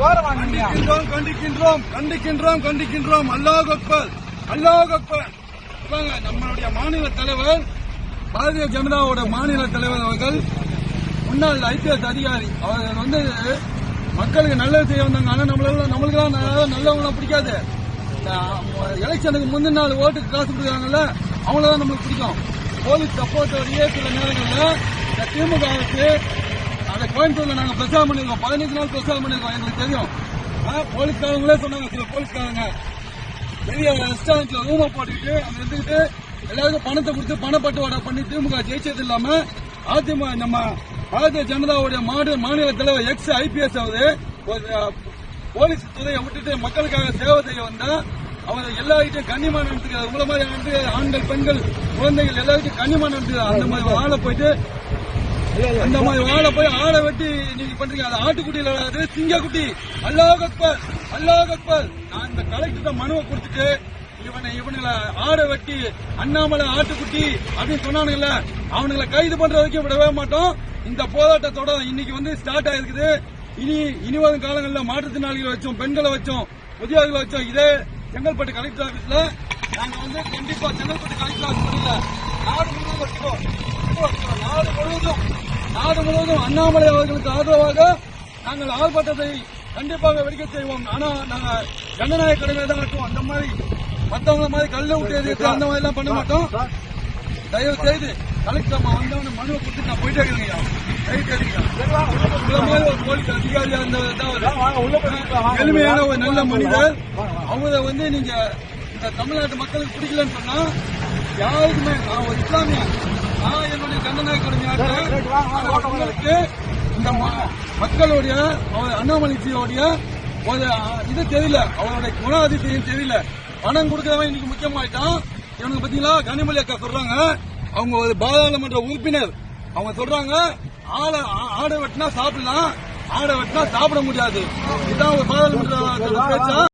கண்டிக்கின்றோம் கண்டிக்கின்றோம் கண்டிக்கின்றோம் கண்டிக்கின்றோம். அல்லாஹ் அக்பர் அல்லாஹ் அக்பர். நம்மளுடைய மாநில தலைவர் பாரதிய ஜனதாவோட மாநில தலைவர் அவர்கள். முன்னாள் ஐபிஎஸ் அதிகாரி. அவர் வந்து மக்களுக்கு நல்லது செய்ய வந்தாங்க. ஆனா நம்மளால நம்மளுக்கெல்லாம் நல்ல- நல்லவங்களாம் பிடிக்காது. எலெக்ஷனுக்கு முந்தின நாள் ஓட்டுக்கு காசு கொடுக்குறாங்கல்ல அவங்களதான் நம்மளுக்கு பிடிக்கும். போலீஸ் சப்போர்ட்டோடய சில நேரங்களில் இந்த திமுகவுக்கு அதை கோயம்புத்தூர்ல நாங்க பிரச்சாரம் பண்ணிருக்கோம். பதினஞ்சு நாள் பிரச்சாரம் பண்ணிருக்கோம். எங்களுக்கு தெரியும். போலீஸ்காரங்களே சொன்னாங்க சில போலீஸ்காரங்க. பெரிய ரெஸ்டாரண்ட்ல ரூமை போட்டுக்கிட்டு அங்க இருந்துகிட்டு எல்லாருக்கும் பணத்தை கொடுத்து பணப்பட்டுவாடா பண்ணி திமுக ஜெயிச்சது இல்லாம அதிமுக நம்ம பாரதிய ஜனதாவுடைய மாநில மாநில தலைவர் எக்ஸ் ஐபிஎஸ் ஆகுது ஒரு, போலீஸ் துறையை விட்டுட்டு மக்களுக்காக சேவை செய்ய வந்தா அவர் எல்லாருக்கிட்டையும் கண்ணியமா நடத்துக்கிறார் உங்களை மாதிரி வந்து ஆண்கள் பெண்கள் குழந்தைகள் எல்லாருக்கும் கண்ணியமா நடத்துக்கிறார் அந்த மாதிரி ஆளை போயிட்டு அந்த மாதிரி வாழை போய் ஆடை வெட்டி நீங்க பண்றீங்க. அது ஆட்டுக்குட்டியில அது சிங்கக்குட்டி. அல்லாஹ் அக்பர் அல்லாஹ் அக்பர். நான் இந்த கலெக்டர் மனுவை கொடுத்துட்டு இவனை இவனுங்களை ஆடை வெட்டி அண்ணாமலை ஆட்டுக்குட்டி அப்படின்னு சொன்னானுங்கல்ல அவனுங்களை கைது பண்ற வரைக்கும் விடவே மாட்டோம். இந்த போராட்டத்தோட இன்னைக்கு வந்து ஸ்டார்ட் ஆயிருக்குது. இனி இனி வரும் காலங்களில் மாற்றுத்திறனாளிகளை வச்சோம் பெண்களை வச்சோம் முதியோர்களை வச்சோம். இதே செங்கல்பட்டு கலெக்டர் ஆபீஸ்ல நாங்க வந்து கண்டிப்பா செங்கல்பட்டு கலெக்டர் ஆபீஸ் நாடு முழுவதும் வச்சுக்கோம் நாடு முழுவதும் நாடு முழுவதும் அண்ணாமலை அவர்களுக்கு ஆதரவாக நாங்கள் ஆர்ப்பாட்டத்தை கண்டிப்பாக வெடிக்க செய்வோம். ஆனா நாங்க ஜனநாயக கடமை தான் இருக்கும். அந்த மாதிரி மத்தவங்க மாதிரி கல்ல விட்டு எதிர்த்து அந்த மாதிரி எல்லாம் பண்ண மாட்டோம். தயவு செய்து கலெக்டர் வந்தவன மனுவை கொடுத்து நான் போயிட்டே இருக்கேங்க அதிகாரியா இருந்தவர். எளிமையான ஒரு நல்ல மனிதர். அவரை வந்து நீங்க இந்த தமிழ்நாட்டு மக்களுக்கு பிடிக்கலன்னு சொன்னா யாருக்குமே நான் ஒரு இஸ்லாமிய நான் என்னுடைய ஆனா உங்களுக்கு இந்த மக்களுடைய அண்ணாமலைஜியோடைய ஒரு இது தெரியல. அவருடைய குணாதிசயம் தெரியல. பணம் கொடுக்கறவன் இன்னைக்கு முக்கியமாயிட்டான். இவனுக்கு பாத்தீங்களா கனிமொழி அக்கா சொல்றாங்க. அவங்க ஒரு பாராளுமன்ற உறுப்பினர். அவங்க சொல்றாங்க ஆளை ஆ- ஆடை வெட்டினா சாப்பிடலாம் ஆடை வெட்டினா சாப்பிட முடியாது. இதுதான் ஒரு பாராளுமன்ற பேச்சா?